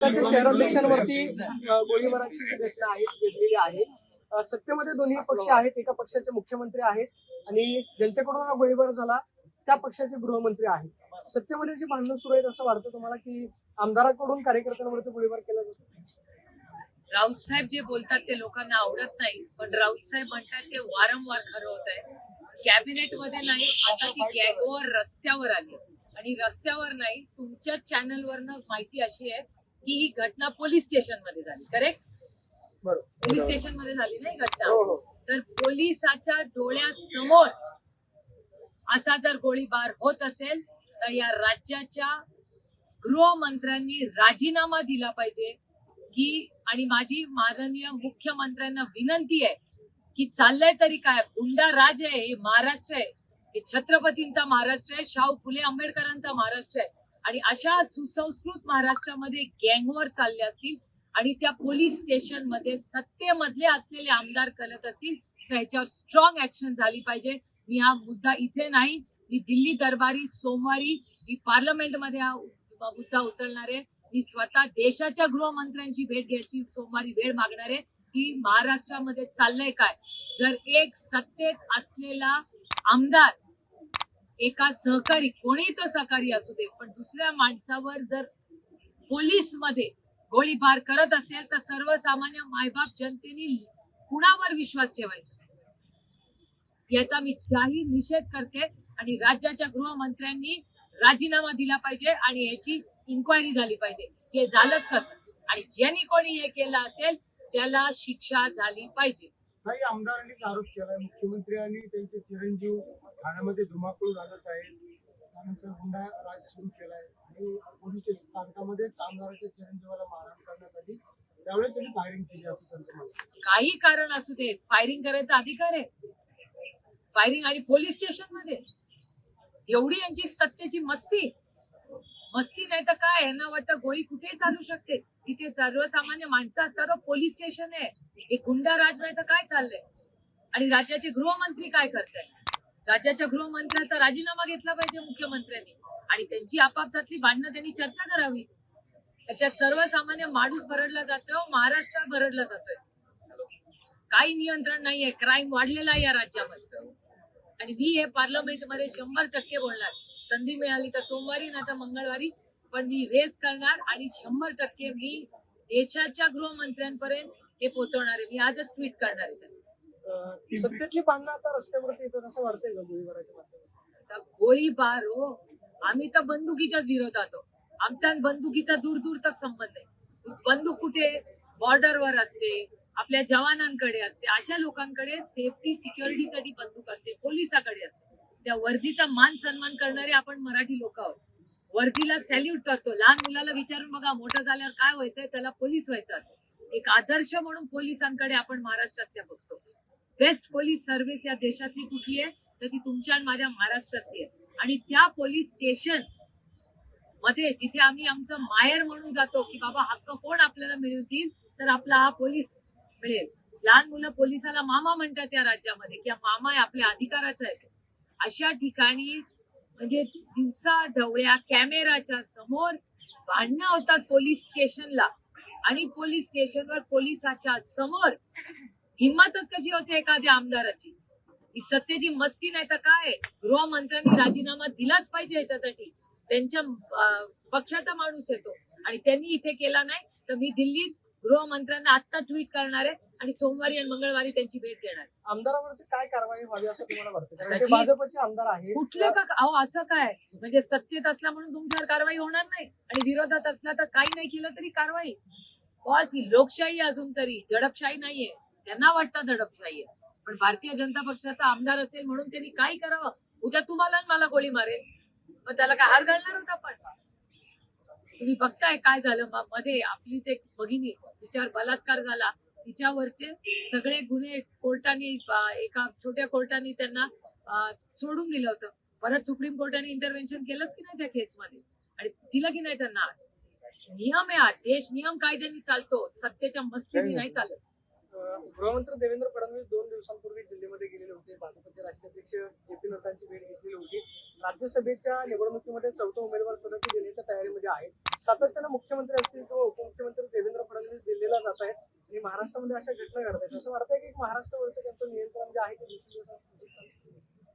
शहराध्यक्षांवरती गोळीबाराची जी घटना आहे ती घडलेली आहे. सत्तेमध्ये दोन्ही पक्ष आहेत एका पक्षाचे मुख्यमंत्री आहेत आणि ज्यांच्याकडून हा गोळीबार झाला त्या पक्षाचे गृहमंत्री आहेत. सत्तेमध्ये जी भांडणं सुरू आहेत असं वाटतं तुम्हाला की आमदाराकडून कार्यकर्त्यांवरती गोळीबार केला जातो? राऊत साहेब जे बोलतात ते लोकांना आवडत नाही. पण राऊत साहेब म्हणतात ते वारंवार खरं होत आहे. कॅबिनेटमध्ये नाही आता ती गॅगवर रस्त्यावर आली. आणि रस्त्यावर नाही तुमच्या चॅनलवरनं माहिती अशी आहे की ही घटना पोलीस स्टेशनमध्ये झाली करेक्ट पोलीस स्टेशनमध्ये झाली नाही घटना. हो हो. तर पोलिसाच्या डोळ्यासमोर असा जर गोळीबार होत असेल तर या राज्याच्या गृहमंत्र्यांनी राजीनामा दिला पाहिजे की आणि माझी माननीय मुख्यमंत्र्यांना विनंती आहे की चाललंय तरी काय? गुंडा राज आहे हे महाराष्ट्र आहे. हे छत्रपतींचा महाराष्ट्र आहे शाहू फुले आंबेडकरांचा महाराष्ट्र आहे. आणि अशा सुसंस्कृत महाराष्ट्रामध्ये गँगवर चालले असतील आणि त्या पोलीस स्टेशनमध्ये सत्तेमधले असलेले आमदार करत असतील तर ह्याच्यावर स्ट्रॉंग ऍक्शन झाली पाहिजे. मी हा मुद्दा इथे नाही. मी दिल्ली दरबारी सोमवारी मी पार्लमेंटमध्ये हा मुद्दा उचलणार आहे. मी स्वतः देशाच्या गृहमंत्र्यांची भेट घ्यायची सोमवारी वेळ मागणार आहे. की महाराष्ट्रामध्ये चाललंय काय? जर एक सत्तेत असलेला आमदार एका सहकारी कोणी तो सहकारी असू दे पण दुसऱ्या माणसावर जर पोलीसमध्ये गोळीबार करत असेल तर सर्वसामान्य मायबाप जनतेने कुणावर विश्वास ठेवायचा? याचा मी जाहीर निषेध करते आणि राज्याच्या गृहमंत्र्यांनी राजीनामा दिला पाहिजे आणि याची इन्क्वायरी झाली पाहिजे. हे झालंच कसं? आणि ज्यांनी कोणी हे केलं असेल त्याला शिक्षा झाली पाहिजे. काही आमदारांनीच आरोप केलाय. मुख्यमंत्री आणि त्यांचे चिरंजीव ठाण्यामध्ये धुमाकूळ घालत आहेत त्यानंतर हुंडा राज सुरू केलाय. आणि पोलीस स्थानकामध्येच आमदाराच्या चिरंजीवाला मारहाण करण्यात आली. त्यावेळेस त्यांनी फायरिंग केली असं त्यांचं म्हणणं. काही कारण असू दे. फायरिंग करायचा अधिकार आहे. फायरिंग आणि पोलीस स्टेशनमध्ये. एवढी यांची सत्तेची मस्ती. मस्ती नाही तर काय? यांना वाटतं गोळी कुठे चालू शकते? तिथे सर्वसामान्य माणसं असतात पोलीस स्टेशन आहे. हे गुंडाराज नाही तर काय चाललंय? आणि राज्याचे गृहमंत्री काय करताय राज्याच्या गृहमंत्र्याचा राजीनामा घेतला पाहिजे मुख्यमंत्र्यांनी. आणि त्यांची आपापसातली भांडणं त्यांनी चर्चा करावी. त्याच्यात सर्वसामान्य माणूस भरडला जातो महाराष्ट्र भरडला जातोय. काही नियंत्रण नाहीये. क्राईम वाढलेला आहे या राज्यामध्ये. आणि मी हे पार्लमेंटमध्ये शंभर टक्के बोलणार. संधी मिळाली तर सोमवारी नाही तर मंगळवारी. पण मी रेस करणार आणि शंभर टक्के मी देशाच्या गृहमंत्र्यांपर्यंत हे पोहोचवणार आहे. मी आजच ट्विट करणार आहे सत्तेतली भांडणं आता रस्त्यावरती येतात असं वाटतंय का गोळीबाराच्या माध्यमातून? आता गोळीबार हो. आम्ही तर बंदुकीच्याच विरोधात आहोत. आमचा आणि बंदुकीचा दूर दूर तक संबंध आहे. बंदूक कुठे बॉर्डरवर असते आपल्या जवानांकडे असते अशा लोकांकडे सेफ्टी सिक्युरिटीसाठी बंदूक असते पोलिसाकडे असते. त्या वर्दीचा मान सन्मान करणारे आपण मराठी लोक आहोत. वर्दीला सॅल्यूट करतो. लहान मुलाला विचारून बघा मोठं झाल्यावर काय व्हायचंय? त्याला पोलीस व्हायचं असेल. एक आदर्श म्हणून पोलिसांकडे आपण महाराष्ट्रातल्या बघतो. बेस्ट पोलीस सर्व्हिस या देशातली कुठली आहे? तर ती तुमच्या आणि माझ्या महाराष्ट्रातली आहे. आणि त्या पोलीस स्टेशनमध्ये जिथे आम्ही आमचं मायर म्हणून जातो की बाबा हक्क कोण आपल्याला मिळतील? तर आपला हा पोलीस मिळेल. लहान मुलं पोलिसाला मामा म्हणतात त्या राज्यामध्ये की मामा आहे आपल्या अधिकाराचा आहे. अशा ठिकाणी म्हणजे दिवसा ढवळ्या कॅमेराच्या समोर भांडणं होतात पोलीस स्टेशनला. आणि पोलीस स्टेशनवर पोलिसाच्या समोर हिंमतच कशी होते एखाद्या आमदाराची? ही सत्तेची मस्ती नाही तर काय? गृहमंत्र्यांनी राजीनामा दिलाच पाहिजे याच्यासाठी. त्यांच्या पक्षाचा माणूस येतो आणि त्यांनी इथे केला नाही तर मी दिल्लीत गृहमंत्र्यांना आत्ता ट्विट करणार आहे आणि सोमवारी आणि मंगळवारी त्यांची भेट घेणार आहे. आमदारावरती काय कारवाई व्हावी असं तुम्हाला वाटतं? भाजपचे आमदार आहेत. कुठले का अहो असं काय? म्हणजे सत्तेत असला म्हणून तुमच्यावर कारवाई होणार नाही. आणि विरोधात असला तर काही नाही केलं तरी कारवाई. बॉस ही लोकशाही आहे अजून तरी. दडपशाही नाहीये. त्यांना वाटतं दडपशाही आहे. पण भारतीय जनता पक्षाचा आमदार असेल म्हणून त्यांनी काय करावं? उद्या तुम्हाला मला गोळी मारेल. मग त्याला काय हार घालणार होता आपण? तुम्ही बघताय काय झालं? मध्ये आपलीच एक भगिनी तिच्यावर बलात्कार झाला. तिच्यावरचे सगळे गुन्हे कोर्टाने एका छोट्या कोर्टाने त्यांना सोडून दिलं होतं. परत सुप्रीम कोर्टाने इंटरव्हेन्शन केलंच की नाही त्या केसमध्ये? आणि दिलं की नाही त्यांना? नियम आहे हा. देश नियम कायद्याने चालतो. सत्तेच्या मस्तीने नाही चालत. गृहमंत्री देवेंद्र फडणवीस दोन दिवसांपूर्वी दिल्लीमध्ये गेलेले होते. भाजपचे राष्ट्रीय अध्यक्ष जे पी नड्डांची भेट घेतलेली होती. राज्यसभेच्या निवडणुकीमध्ये चौथा उमेदवार सुद्धा देण्याच्या तयारीमध्ये आहेत. सातत्यानं मुख्यमंत्री असतील किंवा उपमुख्यमंत्री देवेंद्र फडणवीस दिल्लीला जात आहेत. आणि महाराष्ट्रामध्ये अशा घटना घडत आहेत. असं वाटतंय की महाराष्ट्रावरचं त्यांचं नियंत्रण जे आहे ते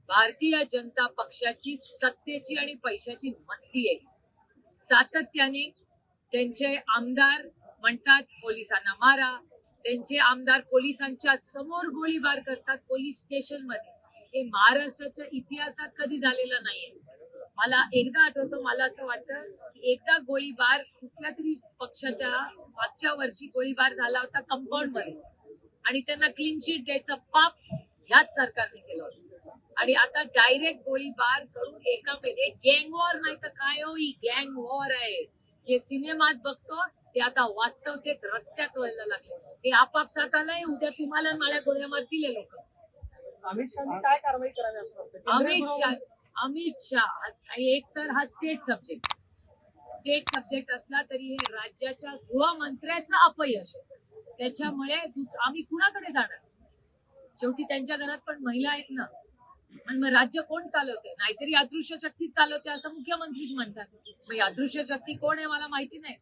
भारतीय जनता पक्षाची सत्तेची आणि पैशाची मस्ती आहे. सातत्याने त्यांचे आमदार म्हणतात पोलिसांना मारा त्यांचे आमदार पोलिसांच्या समोर गोळीबार करतात पोलीस स्टेशनमध्ये हे महाराष्ट्राच्या इतिहासात कधी झालेलं नाहीये. मला एकदा आठवतं मला असं वाटतं की एकदा गोळीबार कुठल्या तरी पक्षाच्या मागच्या वर्षी गोळीबार झाला होता कंपाऊंडमध्ये आणि त्यांना क्लीन शीट द्यायचं पाप ह्याच सरकारने केलं होतं. आणि आता डायरेक्ट गोळीबार करून एकामध्ये गँग वॉर नाही तर काय हो ही गँग वॉर आहे. जे सिनेमात बघतो ते आता वास्तवतेत रस्त्यात व्हायला लागले. हे आपापसात आलंय उद्या तुम्हाला माळ्या गोळ्या मारतील लोक. अमित शहानी काय कारवाई करावी असं वाटतं? केंद्रीय अमित शाह अमित शाह एक तर हा स्टेट सब्जेक्ट स्टेट सब्जेक्ट असला तरी हे राज्याच्या गृहमंत्र्याचं अपयश. त्याच्यामुळे आम्ही कुणाकडे जाणार? शेवटी त्यांच्या घरात पण महिला आहेत ना. आणि मग राज्य कोण चालवते नाहीतरी अदृश्य शक्ती चालवते असं मुख्यमंत्रीच म्हणतात. मग अदृश्य शक्ती कोण आहे मला माहिती नाही.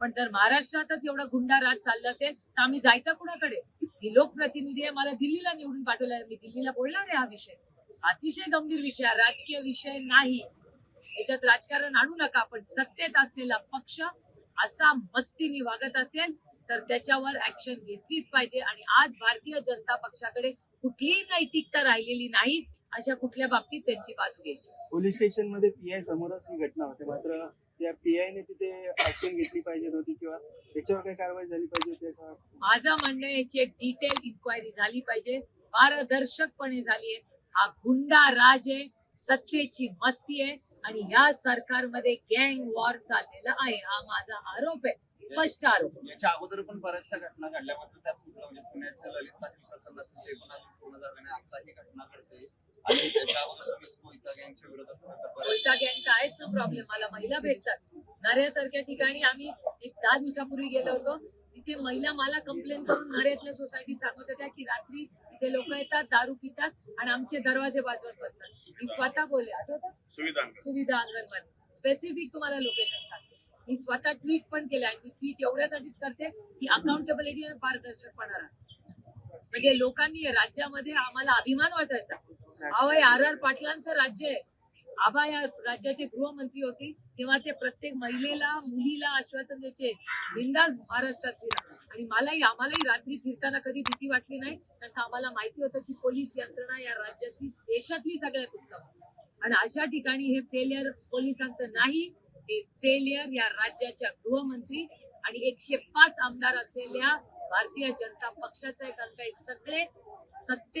पण जर महाराष्ट्रातच एवढा गुंडा राज चालला असेल तर आम्ही जायचं कुणाकडे? ही लोकप्रतिनिधी आहे मला दिल्लीला निवडून पाठवलाय मी दिल्लीला बोलणार आहे हा विषय. अतिशय गंभीर विषय राजकीय विषय नाही. याच्यात राजकारण आणू नका पण सत्तेत असलेला पक्ष असा मस्तीने वागत असेल तर त्याच्यावर ऍक्शन घेतलीच पाहिजे. आणि आज भारतीय जनता पक्षाकडे कुठलीही नैतिकता राहिलेली नाही अशा कुठल्या बाबतीत त्यांची बाजू घ्यायची. पोलीस स्टेशनमध्ये पीआय समोरच ही घटना होते. मात्र त्या पीआय ने तिथे ऍक्शन घेतली पाहिजे होती किंवा त्याच्यावर काही कारवाई झाली पाहिजे होती असं माझं म्हणणं याची एक डिटेल इन्क्वायरी झाली पाहिजे. पारदर्शकपणे झाली आहे. हा गुंडा राज आहे सत्तेची मस्ती आहे आणि या सरकारमध्ये गँग वॉर चाललेला आहे. हा माझा आरोप आहे. स्पष्ट आरोप याच्या अगोदर पण बऱ्याचशा घटना घडल्या. मात्र त्यात म्हणजे पुण्याचं ललित पाटील प्रकरण असेल ते पण अजून पूर्ण झालं नाही आता ही घटना घडते. आणि त्याच्या अगोदर कोयता गँगच्या विरोधात आहेच ना प्रॉब्लेम मला महिला भेटतात. नऱ्यासारख्या ठिकाणी आम्ही एक दहा दिवसापूर्वी गेलो होतो. तिथे महिला मला कंप्लेंट करून नऱ्यातल्या सोसायटीत सांगत होत्या की रात्री इथे लोक येतात दारू पितात आणि आमचे दरवाजे बाजवत बसतात. मी स्वतः बोलले सुविधा अंगणवाडी स्पेसिफिक तुम्हाला लोकेशन सांगते. मी स्वतः ट्विट पण केलं आणि मी ट्विट एवढ्यासाठीच करते की अकाउंटेबिलिटी आणि पारदर्शकपणा म्हणजे लोकांनी या राज्यामध्ये आम्हाला अभिमान वाटायचा. अहो हे आर आर पाटलांचं राज्य आहे. आबा या राज्याचे गृहमंत्री होते तेव्हा ते प्रत्येक महिलेला मुलीला आश्वासन द्यायचे बिंदास महाराष्ट्रात फिरा. आणि मलाही आम्हालाही रात्री फिरताना कधी भीती वाटली नाही कारण का आम्हाला माहिती होतं की पोलीस यंत्रणा या राज्यातली देशातली सगळ्यात उत्तम. आणि अशा ठिकाणी हे फेलियर पोलिसांचं नाही हे फेलियर या राज्याच्या गृहमंत्री आणि एकशे पाच आमदार असलेल्या भारतीय जनता पक्षाचं आहे कारण काही सगळे सत्ते